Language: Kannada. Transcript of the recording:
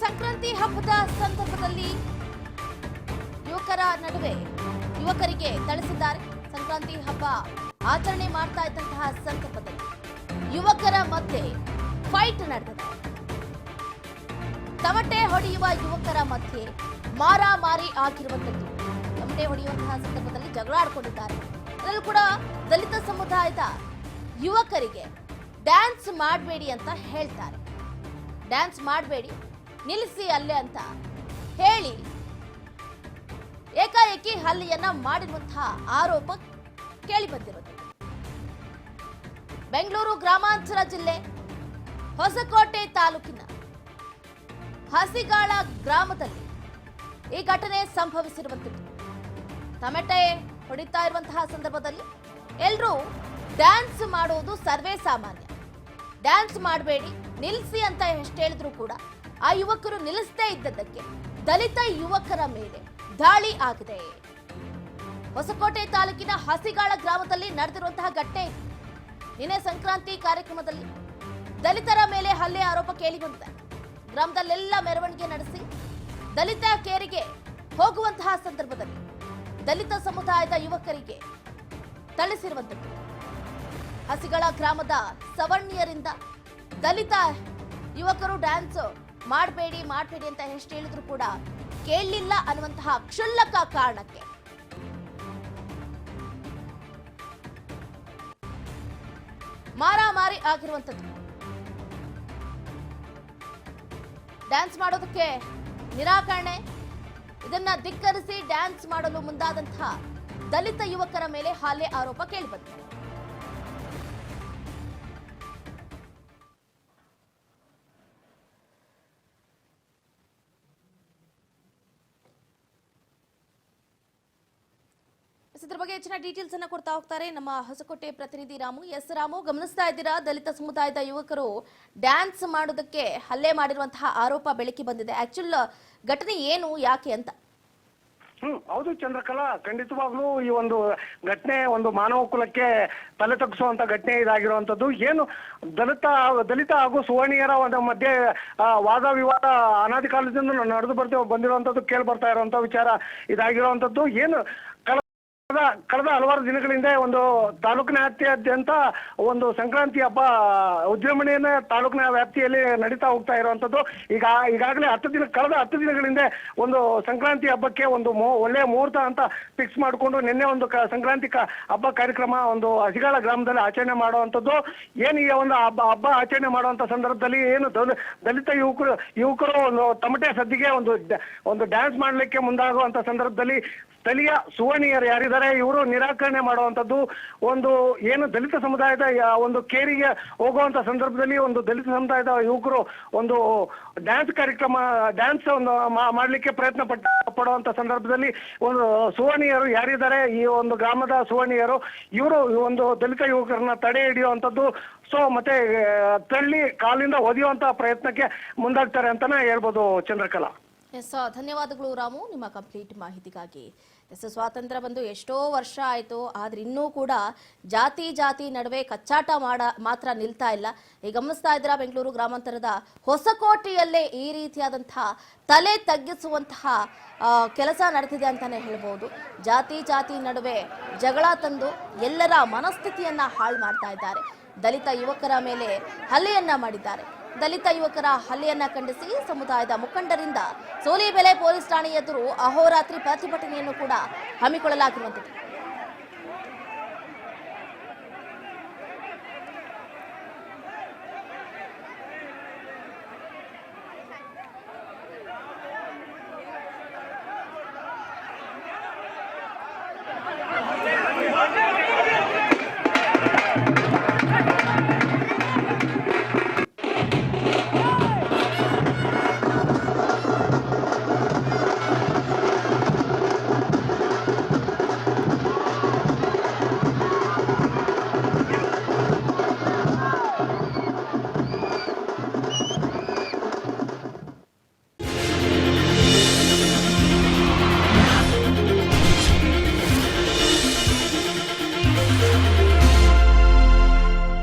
ಸಂಕ್ರಾಂತಿ ಹಬ್ಬದ ಸಂದರ್ಭದಲ್ಲಿ ಯುವಕರ ನಡುವೆ ಯುವಕರಿಗೆ ಥಳಿಸಿದ್ದಾರೆ. ಸಂಕ್ರಾಂತಿ ಹಬ್ಬ ಆಚರಣೆ ಮಾಡ್ತಾ ಇದ್ದಂತಹ ಸಂದರ್ಭದಲ್ಲಿ ಯುವಕರ ಮಧ್ಯೆ ಫೈಟ್ ನಡೆದಿದೆ. ತಮಟೆ ಹೊಡೆಯುವ ಯುವಕರ ಮಧ್ಯೆ ಮಾರಾಮಾರಿ ಆಗಿರುವಂತದ್ದು ತಮಟೆ ಹೊಡೆಯುವಂತಹ ಸಂದರ್ಭದಲ್ಲಿ ಜಗಳ ಆಡ್ಕೊಂಡಿದ್ದಾರೆ. ಅದರಲ್ಲೂ ಕೂಡ ದಲಿತ ಸಮುದಾಯದ ಯುವಕರಿಗೆ ಡ್ಯಾನ್ಸ್ ಮಾಡಬೇಡಿ ಅಂತ ಹೇಳ್ತಾರೆ. ಡ್ಯಾನ್ಸ್ ಮಾಡಬೇಡಿ. ನಿಲ್ಲಿಸಿ ಅಲ್ಲೇ ಅಂತ ಹೇಳಿ. ಏಕಾಏಕಿ ಹಲ್ಲೆಯನ್ನ ಮಾಡಿರುವಂತಹ ಆರೋಪ ಕೇಳಿ ಬಂದಿರೋದು. ಬೆಂಗಳೂರು ಗ್ರಾಮಾಂತರ ಜಿಲ್ಲೆ ಹೊಸಕೋಟೆ ತಾಲೂಕಿನ ಹಸಿಗಾಳ ಗ್ರಾಮದಲ್ಲಿ ಈ ಘಟನೆ ಸಂಭವಿಸಿರುವಂಥದ್ದು ಟಮೆಟೆ ಹೊಡಿತಾ ಇರುವಂತಹ ಸಂದರ್ಭದಲ್ಲಿ ಎಲ್ಲರೂ ಡ್ಯಾನ್ಸ್ ಮಾಡುವುದು ಸರ್ವೇ ಸಾಮಾನ್ಯ. ಡ್ಯಾನ್ಸ್ ಮಾಡಬೇಡಿ, ನಿಲ್ಲಿಸಿ ಅಂತ ಎಷ್ಟು ಹೇಳಿದ್ರು ಕೂಡ ಆ ಯುವಕರು ನಿಲ್ಲಿಸದೇ ಇದ್ದದ್ದಕ್ಕೆ ದಲಿತ ಯುವಕರ ಮೇಲೆ ದಾಳಿ ಆಗಿದೆ. ಹೊಸಕೋಟೆ ತಾಲೂಕಿನ ಹಸಿಗಾಳ ಗ್ರಾಮದಲ್ಲಿ ನಡೆದಿರುವಂತಹ ಘಟನೆ ನಿನ್ನೆ ಸಂಕ್ರಾಂತಿ ಕಾರ್ಯಕ್ರಮದಲ್ಲಿ ದಲಿತರ ಮೇಲೆ ಹಲ್ಲೆ ಆರೋಪ ಕೇಳಿ ಬಂದಿದೆ ಗ್ರಾಮದಲ್ಲೆಲ್ಲ ಮೆರವಣಿಗೆ ನಡೆಸಿ ದಲಿತ ಕೇರಿಗೆ ಹೋಗುವಂತಹ ಸಂದರ್ಭದಲ್ಲಿ ದಲಿತ ಸಮುದಾಯದ ಯುವಕರಿಗೆ ತಳಿಸಿರುವಂತದ್ದು ಹಸಿಗಳ ಗ್ರಾಮದ ಸವರ್ಣಿಯರಿಂದ ದಲಿತ ಯುವಕರು ಡ್ಯಾನ್ಸ್ ಮಾಡಬೇಡಿ ಮಾಡಬೇಡಿ ಅಂತ ಎಷ್ಟು ಹೇಳಿದ್ರು ಕೂಡ ಕೇಳಲಿಲ್ಲ ಅನ್ನುವಂತಹ ಕ್ಷುಲ್ಲಕ ಕಾರಣಕ್ಕೆ. ಮಾರಾಮಾರಿ ಆಗಿರುವಂಥದ್ದು. ಡ್ಯಾನ್ಸ್ ಮಾಡೋದಕ್ಕೆ ನಿರಾಕರಣೆ, ಇದನ್ನ ಧಿಕ್ಕರಿಸಿ ಡ್ಯಾನ್ಸ್ ಮಾಡಲು ಮುಂದಾದಂತಹ ದಲಿತ ಯುವಕರ ಮೇಲೆ ಹಾಲೆ ಆರೋಪ ಕೇಳಿಬಂದಿದೆ. ಎಸ್, ಇದ್ರ ಬಗ್ಗೆ ಹೆಚ್ಚಿನ ಡೀಟೇಲ್ಸ್ ಅನ್ನ ಕೊಡ್ತಾ ಹೋಗ್ತಾರೆ ನಮ್ಮ ಹೊಸಕೋಟೆ ಪ್ರತಿನಿಧಿ ರಾಮು. ಎಸ್ ರಾಮು ಗಮನಿಸ್ತಾ ಇದ್ದೀರಾ? ದಲಿತ ಸಮುದಾಯದ ಯುವಕರು ಡ್ಯಾನ್ಸ್ ಮಾಡೋದಕ್ಕೆ ಹಲ್ಲೆ ಮಾಡಿರುವಂತಹ ಆರೋಪ ಬೆಳಕಿ ಬಂದಿದೆ. ಆಕ್ಚುಲ್ ಘಟನೆ ಏನು ಯಾಕೆ ಅಂತ? ಹ್ಮ್ ಹೌದು ಚಂದ್ರಕಲಾ. ಖಂಡಿತವಾಗ್ಲೂ ಈ ಒಂದು ಘಟನೆ ಒಂದು ಮಾನವ ಕುಲಕ್ಕೆ ತಲೆ ತಗ್ಗಿಸುವಂತ ಘಟನೆ ಇದಾಗಿರುವಂತದ್ದು ಏನು ದಲಿತ ದಲಿತ ಹಾಗೂ ಸುವರ್ಣೀಯರ ಒಂದು ಮಧ್ಯೆ ವಾದ ವಿವಾದ ಅನಾದಿ ಕಾಲದಿಂದ ನಡೆದು ಬರ್ತೀವಿ ಬಂದಿರುವಂತದ್ದು ಕೇಳಿ ಬರ್ತಾ ಇರುವಂತ ವಿಚಾರ ಇದಾಗಿರುವಂತದ್ದು ಏನು ಕಳೆದ ಹಲವಾರು ದಿನಗಳಿಂದ ಒಂದು ತಾಲೂಕಿನ ವ್ಯಾಪ್ತಿಯಾದ್ಯಂತ ಒಂದು ಸಂಕ್ರಾಂತಿ ಹಬ್ಬ ಉದ್ಯಮಣೆಯನ್ನ ತಾಲೂಕಿನ ವ್ಯಾಪ್ತಿಯಲ್ಲಿ ನಡೀತಾ ಹೋಗ್ತಾ ಇರುವಂತದ್ದು ಈಗ, ಈಗಾಗಲೇ ಹತ್ತು ದಿನ, ಕಳೆದ ಹತ್ತು ದಿನಗಳಿಂದ ಒಂದು ಸಂಕ್ರಾಂತಿ ಹಬ್ಬಕ್ಕೆ ಒಂದು ಒಳ್ಳೆಯ ಮುಹೂರ್ತ ಅಂತ ಫಿಕ್ಸ್ ಮಾಡಿಕೊಂಡು ನಿನ್ನೆ ಒಂದು ಸಂಕ್ರಾಂತಿ ಹಬ್ಬ ಕಾರ್ಯಕ್ರಮ ಒಂದು ಹಸಿಗಾಳ ಗ್ರಾಮದಲ್ಲಿ ಆಚರಣೆ ಮಾಡುವಂತದ್ದು ಏನು ಈ ಒಂದು ಹಬ್ಬ ಹಬ್ಬ ಆಚರಣೆ ಮಾಡುವಂತ ಸಂದರ್ಭದಲ್ಲಿ ಏನು ದಲಿತ ಯುವಕರು ಯುವಕರು ಒಂದು ತಮಟೆ ಸದ್ದಿಗೆ ಒಂದು ಒಂದು ಡ್ಯಾನ್ಸ್ ಮಾಡಲಿಕ್ಕೆ ಮುಂದಾಗುವಂತ ಸಂದರ್ಭದಲ್ಲಿ ಸ್ಥಳೀಯ ಸುವರ್ಣಿಯರು ಯಾರಿದ್ದಾರೆ ಇವರು ನಿರಾಕರಣೆ ಮಾಡುವಂತದ್ದು ಒಂದು ಏನು ದಲಿತ ಸಮುದಾಯದ ಒಂದು ಕೇರಿಗೆ ಹೋಗುವಂತ ಸಂದರ್ಭದಲ್ಲಿ ಒಂದು ದಲಿತ ಸಮುದಾಯದ ಯುವಕರು ಒಂದು ಡ್ಯಾನ್ಸ್ ಕಾರ್ಯಕ್ರಮ ಡ್ಯಾನ್ಸ್ ಒಂದು ಮಾಡ್ಲಿಕ್ಕೆ ಪ್ರಯತ್ನ ಪಟ್ಟ ಪಡುವಂತ ಸಂದರ್ಭದಲ್ಲಿ ಒಂದು ಸುವರ್ಣಿಯರು ಯಾರಿದ್ದಾರೆ, ಈ ಒಂದು ಗ್ರಾಮದ ಸುವರ್ಣಿಯರು, ಇವರು ಒಂದು ದಲಿತ ಯುವಕರನ್ನ ತಡೆ ಹಿಡಿಯುವಂತದ್ದು ಸೊ ಮತ್ತೆ ತಳ್ಳಿ ಕಾಲಿಂದ ಒದಿಯುವಂತ ಪ್ರಯತ್ನಕ್ಕೆ ಮುಂದಾಗ್ತಾರೆ ಅಂತಾನೆ ಹೇಳ್ಬೋದು ಚಂದ್ರಕಲಾ. ಎಸ್ ಧನ್ಯವಾದಗಳು ರಾಮು, ನಿಮ್ಮ ಕಂಪ್ಲೀಟ್ ಮಾಹಿತಿಗಾಗಿ. ಎಸ್, ಸ್ವಾತಂತ್ರ್ಯ ಬಂದು ಎಷ್ಟೋ ವರ್ಷ ಆಯಿತು, ಆದ್ರೆ ಇನ್ನೂ ಕೂಡ ಜಾತಿ ಜಾತಿ ನಡುವೆ ಕಚ್ಚಾಟ ಮಾಡ, ಮಾತ್ರ ನಿಲ್ತಾ ಇಲ್ಲ. ಈಗ ಗಮನಿಸ್ತಾ ಇದ್ದೀರಾ, ಬೆಂಗಳೂರು ಗ್ರಾಮಾಂತರದ ಹೊಸಕೋಟೆಯಲ್ಲೇ ಈ ರೀತಿಯಾದಂತಹ ತಲೆ ತಗ್ಗಿಸುವಂತಹ ಕೆಲಸ ನಡೆದಿದೆ ಅಂತಾನೆ ಹೇಳ್ಬೋದು. ಜಾತಿ ಜಾತಿ ನಡುವೆ ಜಗಳ ತಂದು ಎಲ್ಲರ ಮನಸ್ಥಿತಿಯನ್ನ ಹಾಳು ಮಾಡ್ತಾ ಇದ್ದಾರೆ. ದಲಿತ ಯುವಕರ ಮೇಲೆ ಹಲ್ಲೆಯನ್ನ ಮಾಡಿದ್ದಾರೆ. ದಲಿತ ಯುವಕರ ಹಲ್ಲೆಯನ್ನ ಖಂಡಿಸಿ ಸಮುದಾಯದ ಮುಖಂಡರಿಂದ ಸೋಲಿಬೆಲೆ ಪೊಲೀಸ್ ಠಾಣೆ ಎದುರು ಅಹೋರಾತ್ರಿ ಪ್ರತಿಭಟನೆಯನ್ನು ಕೂಡ ಹಮ್ಮಿಕೊಳ್ಳಲಾಗಿರುವಂಥದ್ದು.